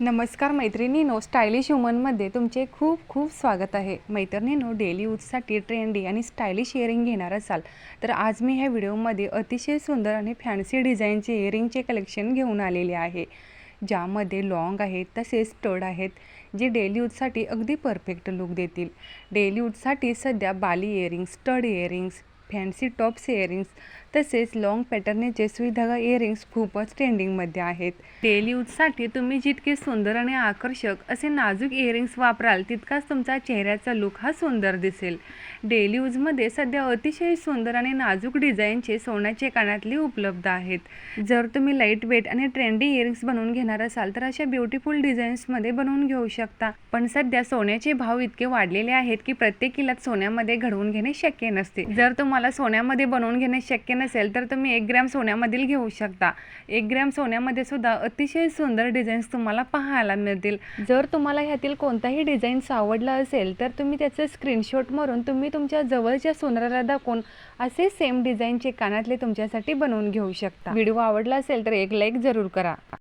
नमस्कार मैत्रिणीनो स्टायलिश वुमनमध्ये तुमचे खूप खूप स्वागत आहे. मैत्रिणीनो डेली यूजसाठी ट्रेंडी आणि स्टायलिश इयरिंग घेणार असाल तर आज मी ह्या व्हिडिओमध्ये अतिशय सुंदर आणि फॅन्सी डिझाईनचे इयरिंगचे कलेक्शन घेऊन आलेले आहे ज्यामध्ये लॉंग आहेत तसेच स्टड आहेत जे डेली यूजसाठी अगदी परफेक्ट लुक देतील. डेली यूजसाठी सध्या बाली earrings stud earrings fancy tops earrings तसेच लॉंग पॅटर्नचे सुईधागा इयरिंग्स खूपच ट्रेंडिंगमध्ये आहेत. डेली यूजसाठी तुम्ही जितके सुंदर आणि आकर्षक असे नाजूक इयरिंग्स वापराल तितकाच तुमचा चेहऱ्याचा लुक हा सुंदर दिसेल. डेली यूजमध्ये सध्या अतिशय सुंदर आणि नाजूक डिझाईनचे सोन्याचे कानातले उपलब्ध आहेत. जर तुम्ही लाइट वेट आणि ट्रेंडी इयरिंग्स बनवून घेणार असाल तर अशा ब्युटिफुल डिझाईन्समध्ये बनवून घेऊ शकता. पण सध्या सोन्याचे भाव इतके वाढलेले आहेत की प्रत्येक किलात सोन्यामध्ये घडवून घेणे शक्य नसते. जर तुम्हाला तुम्हाला सोन्यामध्ये बनवून घेणे शक्य नसेल तर तुम्ही एक ग्रॅम सोन्यामधील घेऊ शकता. एक ग्रॅम सोन्यामध्ये सुद्धा अतिशय सुंदर डिझाईन्स तुम्हाला पाहायला मिळतील. जर तुम्हाला ह्यातील कोणताही डिझाईन्स आवडला असेल तर तुम्ही त्याचं स्क्रीनशॉट मारून तुम्ही तुमच्या जवळच्या सोनाराला दाखवून असे सेम डिझाईनचे कानातले तुमच्यासाठी बनवून घेऊ शकता. व्हिडिओ आवडला असेल तर एक लाईक जरूर करा.